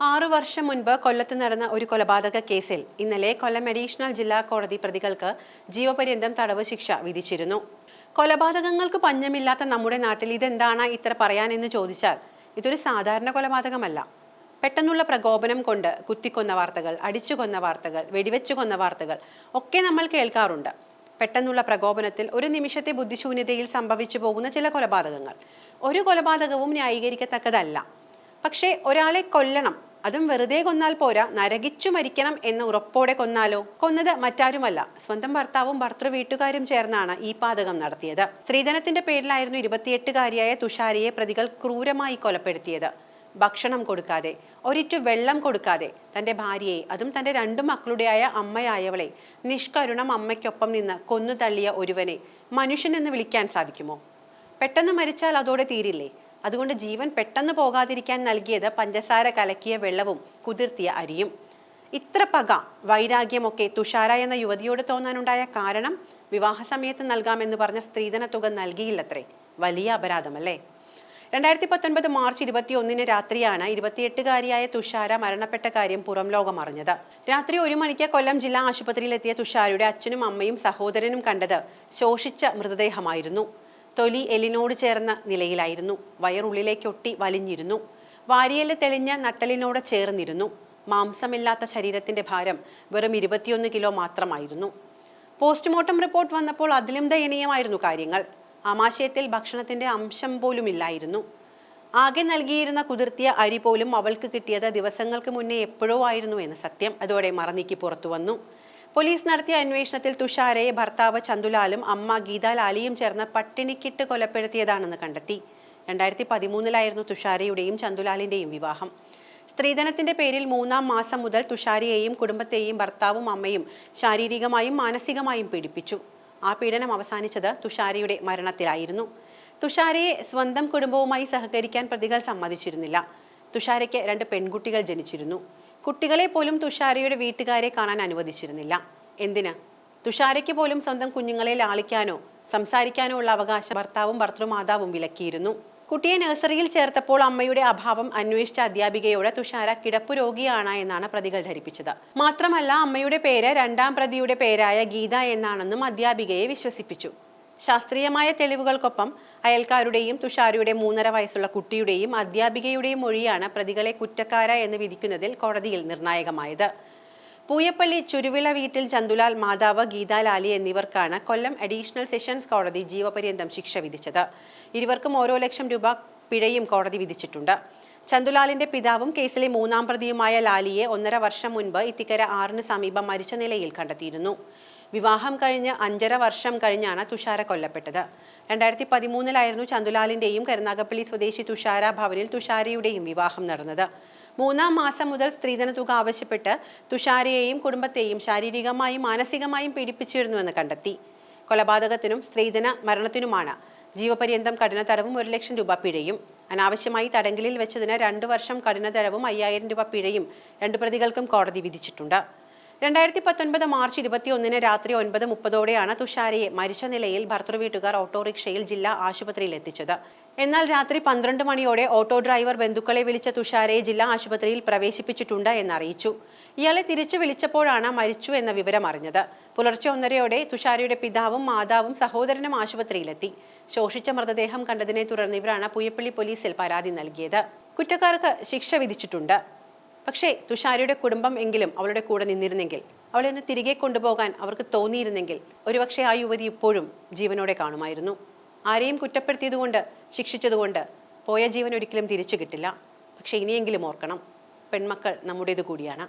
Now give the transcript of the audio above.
ആറു വർഷം മുൻപ് കൊല്ലത്ത് നടന്ന ഒരു കൊലപാതക കേസിൽ ഇന്നലെ കൊല്ലം അഡീഷണൽ ജില്ലാ കോടതി പ്രതികൾക്ക് ജീവപര്യന്തം തടവ് ശിക്ഷ വിധിച്ചിരുന്നു. കൊലപാതകങ്ങൾക്ക് പഞ്ഞമില്ലാത്ത നമ്മുടെ നാട്ടിൽ ഇതെന്താണ് ഇത്ര പറയാനെന്ന് ചോദിച്ചാൽ ഇതൊരു സാധാരണ കൊലപാതകമല്ല. പെട്ടെന്നുള്ള പ്രകോപനം കൊണ്ട് കുത്തിക്കൊന്ന വാർത്തകൾ അടിച്ചു കൊന്ന വാർത്തകൾ വെടിവെച്ചു കൊന്ന വാർത്തകൾ ഒക്കെ നമ്മൾ കേൾക്കാറുണ്ട്. പെട്ടെന്നുള്ള പ്രകോപനത്തിൽ ഒരു നിമിഷത്തെ ബുദ്ധിശൂന്യതയിൽ സംഭവിച്ചു പോകുന്ന ചില കൊലപാതകങ്ങൾ. ഒരു കൊലപാതകവും ന്യായീകരിക്കത്തക്കതല്ല. പക്ഷേ ഒരാളെ കൊല്ലണം അതും വെറുതെ കൊന്നാൽ പോരാ നരകിച്ചു മരിക്കണം എന്ന ഉറപ്പോടെ കൊന്നാലോ? കൊന്നത് മറ്റാരുമല്ല. സ്വന്തം ഭർത്താവും ഭർത്തൃ വീട്ടുകാരും ചേർന്നാണ് ഈ പാതകം നടത്തിയത്. സ്ത്രീധനത്തിന്റെ പേരിലായിരുന്നു ഇരുപത്തിയെട്ടുകാരിയായ തുഷാരിയെ പ്രതികൾ ക്രൂരമായി കൊലപ്പെടുത്തിയത്. ഭക്ഷണം കൊടുക്കാതെ ഒരിറ്റു വെള്ളം കൊടുക്കാതെ തന്റെ ഭാര്യയെ അതും തന്റെ രണ്ടു മക്കളുടെയായ അമ്മയായവളെ നിഷ്കരുണം അമ്മയ്ക്കൊപ്പം നിന്ന് കൊന്നു തള്ളിയ ഒരുവനെ മനുഷ്യനെന്ന് വിളിക്കാൻ സാധിക്കുമോ? പെട്ടെന്ന് മരിച്ചാൽ അതോടെ തീരില്ലേ? അതുകൊണ്ട് ജീവൻ പെട്ടെന്ന് പോകാതിരിക്കാൻ നൽകിയത് പഞ്ചസാര കലക്കിയ വെള്ളവും കുതിർത്തിയ അരിയും. ഇത്ര പക വൈരാഗ്യമൊക്കെ തുഷാര എന്ന യുവതിയോട് തോന്നാനുണ്ടായ കാരണം വിവാഹ സമയത്ത് നൽകാമെന്ന് പറഞ്ഞ സ്ത്രീധന തുക നൽകിയില്ലത്രേ. വലിയ അപരാധമല്ലേ? രണ്ടായിരത്തി പത്തൊൻപത് മാർച്ച് ഇരുപത്തി ഒന്നിന് രാത്രിയാണ് ഇരുപത്തിയെട്ടുകാരിയായ തുഷാര മരണപ്പെട്ട കാര്യം പുറം ലോകം അറിഞ്ഞത്. രാത്രി ഒരു മണിക്ക് കൊല്ലം ജില്ലാ ആശുപത്രിയിലെത്തിയ തുഷാരയുടെ അച്ഛനും അമ്മയും സഹോദരനും കണ്ടത് ശോഷിച്ച മൃതദേഹമായിരുന്നു. തൊലി എലിനോട് ചേർന്ന നിലയിലായിരുന്നു. വയറുള്ളിലേക്കൊട്ടി വലിഞ്ഞിരുന്നു. വാരിയൽ തെളിഞ്ഞ നട്ടലിനോട് ചേർന്നിരുന്നു. മാംസമില്ലാത്ത ശരീരത്തിന്റെ ഭാരം വെറും ഇരുപത്തിയൊന്ന് കിലോ മാത്രമായിരുന്നു. പോസ്റ്റ്മോർട്ടം റിപ്പോർട്ട് വന്നപ്പോൾ അതിലും ദയനീയമായിരുന്നു കാര്യങ്ങൾ. ആമാശയത്തിൽ ഭക്ഷണത്തിന്റെ അംശം പോലും ഇല്ലായിരുന്നു ആകെ നൽകിയിരുന്ന കുതിർത്തിയ അരി പോലും അവൾക്ക് കിട്ടിയത് ദിവസങ്ങൾക്ക് മുന്നേ എപ്പോഴോ ആയിരുന്നു എന്ന സത്യം. അതോടെ മറന്നിക്ക് പുറത്തു വന്നു. പോലീസ് നടത്തിയ അന്വേഷണത്തിൽ തുഷാരയെ ഭർത്താവ് ചന്തുലാലും അമ്മ ഗീതാലാലിയും ചേർന്ന് പട്ടിണിക്കിട്ട് കൊലപ്പെടുത്തിയതാണെന്ന് കണ്ടെത്തി. രണ്ടായിരത്തി പതിമൂന്നിലായിരുന്നു തുഷാരയുടെയും ചന്തുലാലിന്റെയും വിവാഹം. സ്ത്രീധനത്തിന്റെ പേരിൽ മൂന്നാം മാസം മുതൽ തുഷാരിയെയും കുടുംബത്തെയും ഭർത്താവും അമ്മയും ശാരീരികമായും മാനസികമായും പീഡിപ്പിച്ചു. ആ പീഡനം അവസാനിച്ചത് തുഷാരിയുടെ മരണത്തിലായിരുന്നു. തുഷാരയെ സ്വന്തം കുടുംബവുമായി സഹകരിക്കാൻ പ്രതികൾ സമ്മതിച്ചിരുന്നില്ല. തുഷാരയ്ക്ക് രണ്ട് പെൺകുട്ടികൾ ജനിച്ചിരുന്നു. കുട്ടികളെ പോലും തുഷാരയുടെ വീട്ടുകാരെ കാണാൻ അനുവദിച്ചിരുന്നില്ല. എന്തിന്? തുഷാരയ്ക്ക് പോലും സ്വന്തം കുഞ്ഞുങ്ങളെ ലാളിക്കാനോ സംസാരിക്കാനോ ഉള്ള അവകാശം ഭർത്താവും ഭർത്തൃമാതാവും വിലക്കിയിരുന്നു. കുട്ടിയെ നഴ്സറിയിൽ ചേർത്തപ്പോൾ അമ്മയുടെ അഭാവം അന്വേഷിച്ച അധ്യാപികയോട് തുഷാര കിടപ്പു രോഗിയാണ് എന്നാണ് പ്രതികൾ ധരിപ്പിച്ചത്. മാത്രമല്ല അമ്മയുടെ പേര് രണ്ടാം പ്രതിയുടെ പേരായ ഗീത എന്നാണെന്നും അധ്യാപികയെ വിശ്വസിപ്പിച്ചു. ശാസ്ത്രീയമായ തെളിവുകൾക്കൊപ്പം അയൽക്കാരുടെയും തുഷാരയുടെ മൂന്നര വയസ്സുള്ള കുട്ടിയുടെയും അധ്യാപികയുടെയും മൊഴിയാണ് പ്രതികളെ കുറ്റക്കാര എന്ന് വിധിക്കുന്നതിൽ കോടതിയിൽ നിർണായകമായത്. പൂയപ്പള്ളി ചുരുവിള വീട്ടിൽ ചന്തുലാൽ മാതാവ് ഗീതാലാലി എന്നിവർക്കാണ് കൊല്ലം അഡീഷണൽ സെഷൻസ് കോടതി ജീവപര്യന്തം ശിക്ഷ വിധിച്ചത്. ഇരുവർക്കും ഓരോ ലക്ഷം രൂപ പിഴയും കോടതി വിധിച്ചിട്ടുണ്ട്. ചന്തുലാലിന്റെ പിതാവും കേസിലെ മൂന്നാം പ്രതിയുമായ ലാലിയെ ഒന്നര വർഷം മുൻപ് ഇത്തിക്കര ആറിന് സമീപം മരിച്ച നിലയിൽ കണ്ടെത്തിയിരുന്നു. വിവാഹം കഴിഞ്ഞ് അഞ്ചര വർഷം കഴിഞ്ഞാണ് തുഷാര കൊല്ലപ്പെട്ടത്. രണ്ടായിരത്തി പതിമൂന്നിലായിരുന്നു ചന്തുലാലിന്റെയും കരുനാഗപ്പള്ളി സ്വദേശി തുഷാര ഭവനിൽ തുഷാരയുടെയും വിവാഹം നടന്നത്. മൂന്നാം മാസം മുതൽ സ്ത്രീധന തുക ആവശ്യപ്പെട്ട് തുഷാരയെയും കുടുംബത്തെയും ശാരീരികമായും മാനസികമായും പീഡിപ്പിച്ചിരുന്നുവെന്ന് കണ്ടെത്തി. കൊലപാതകത്തിനും സ്ത്രീധന മരണത്തിനുമാണ് ജീവപര്യന്തം കഠിന തടവും ഒരു ലക്ഷം രൂപ പിഴയും. അനാവശ്യമായി തടങ്കലിൽ വെച്ചതിന് രണ്ടു വർഷം കഠിന തടവും അയ്യായിരം രൂപ പിഴയും രണ്ടു പ്രതികൾക്കും കോടതി വിധിച്ചിട്ടുണ്ട്. രണ്ടായിരത്തി പത്തൊൻപത് മാർച്ച് ഇരുപത്തിയൊന്നിന് രാത്രി ഒൻപത് മുപ്പതോടെയാണ് തുഷാരയെ മരിച്ച നിലയിൽ ഭർത്തൃവീട്ടുകാർ ഓട്ടോറിക്ഷയിൽ ജില്ലാ ആശുപത്രിയിൽ എത്തിച്ചത്. എന്നാൽ രാത്രി പന്ത്രണ്ട് മണിയോടെ ഓട്ടോ ഡ്രൈവർ ബന്ധുക്കളെ വിളിച്ച തുഷാരയെ ജില്ലാ ആശുപത്രിയിൽ പ്രവേശിപ്പിച്ചിട്ടുണ്ട് എന്നറിയിച്ചു. ഇയാളെ തിരിച്ചു വിളിച്ചപ്പോഴാണ് മരിച്ചു എന്ന വിവരം അറിഞ്ഞത്. പുലർച്ചെ ഒന്നരയോടെ തുഷാരയുടെ പിതാവും മാതാവും സഹോദരനും ആശുപത്രിയിലെത്തി. ശോഷിച്ച മൃതദേഹം കണ്ടതിനെ തുടർന്ന് ഇവരാണ് പുയപ്പള്ളി പോലീസിൽ പരാതി നൽകിയത്. കുറ്റക്കാർക്ക് ശിക്ഷ വിധിച്ചിട്ടുണ്ട്. പക്ഷേ തുഷാരിയുടെ കുടുംബം എങ്കിലും അവളുടെ കൂടെ നിന്നിരുന്നെങ്കിൽ അവളെ ഒന്ന് തിരികെ കൊണ്ടുപോകാൻ അവർക്ക് തോന്നിയിരുന്നെങ്കിൽ ഒരുപക്ഷെ ആ യുവതി ഇപ്പോഴും ജീവനോടെ കാണുമായിരുന്നു. ആരെയും കുറ്റപ്പെടുത്തിയതുകൊണ്ട് ശിക്ഷിച്ചതുകൊണ്ട് പോയ ജീവൻ ഒരിക്കലും തിരിച്ചു കിട്ടില്ല. പക്ഷേ ഇനിയെങ്കിലും ഓർക്കണം പെൺമക്കൾ നമ്മുടേത് കൂടിയാണ്.